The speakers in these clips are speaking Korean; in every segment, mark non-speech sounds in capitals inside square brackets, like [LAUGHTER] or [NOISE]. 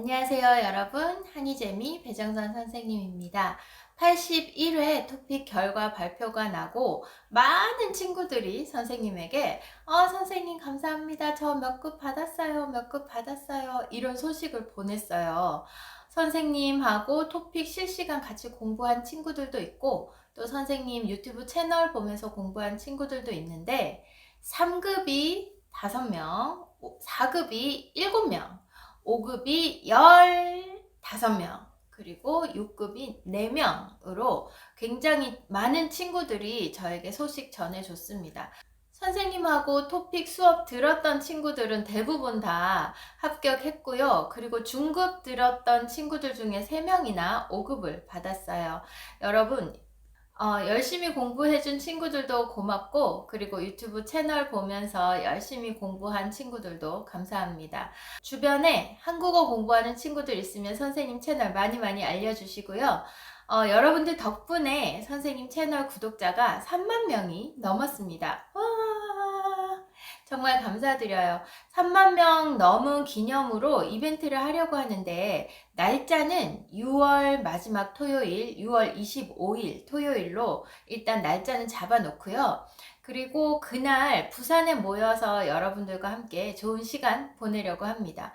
안녕하세요, 여러분. 한이재미 배정선 선생님입니다. 81회 토픽 결과 발표가 나고 많은 친구들이 선생님에게 어, 선생님 감사합니다. 저 몇 급 받았어요. 몇 급 받았어요. 이런 소식을 보냈어요. 선생님하고 토픽 실시간 같이 공부한 친구들도 있고 또 선생님 유튜브 채널 보면서 공부한 친구들도 있는데 3급이 5명, 4급이 7명, 5급이 15명, 그리고 6급이 4명으로 굉장히 많은 친구들이 저에게 소식 전해줬습니다. 선생님하고 토픽 수업 들었던 친구들은 대부분 다 합격했고요. 그리고 중급 들었던 친구들 중에 3명이나 5급을 받았어요. 여러분, 어, 열심히 공부해준 친구들도 고맙고, 그리고 유튜브 채널 보면서 열심히 공부한 친구들도 감사합니다. 주변에 한국어 공부하는 친구들 있으면 선생님 채널 많이 많이 알려주시고요. 어, 여러분들 덕분에 선생님 채널 구독자가 3만 명이 넘었습니다. 와, 정말 감사드려요. 3만 명 넘은 기념으로 이벤트를 하려고 하는데, 날짜는 6월 마지막 토요일, 6월 25일 토요일로 일단 날짜는 잡아놓고요. 그리고 그날 부산에 모여서 여러분들과 함께 좋은 시간 보내려고 합니다.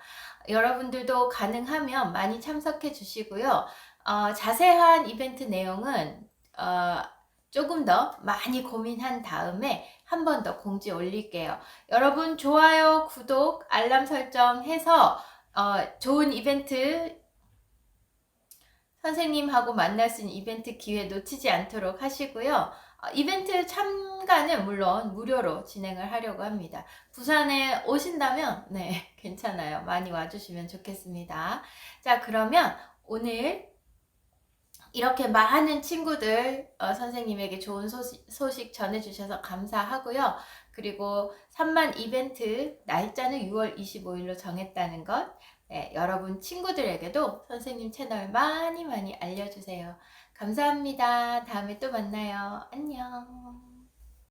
여러분들도 가능하면 많이 참석해 주시고요. 어, 자세한 이벤트 내용은 어, 조금 더 많이 고민한 다음에 한 번 더 공지 올릴게요. 여러분 좋아요, 구독, 알람 설정 해서 어, 좋은 이벤트 선생님하고 만날 수 있는 이벤트 기회 놓치지 않도록 하시고요. 어, 이벤트 참가는 물론 무료로 진행을 하려고 합니다. 부산에 오신다면 네 [LAUGHS] 괜찮아요. 많이 와주시면 좋겠습니다. 자 그러면 오늘 이렇게 많은 친구들 어, 선생님에게 좋은 소식, 소식 전해주셔서 감사하고요. 그리고 3만 이벤트 날짜는 6월 25일로 정했다는 것 네, 여러분 친구들에게도 선생님 채널 많이 많이 알려주세요. 감사합니다. 다음에 또 만나요. 안녕.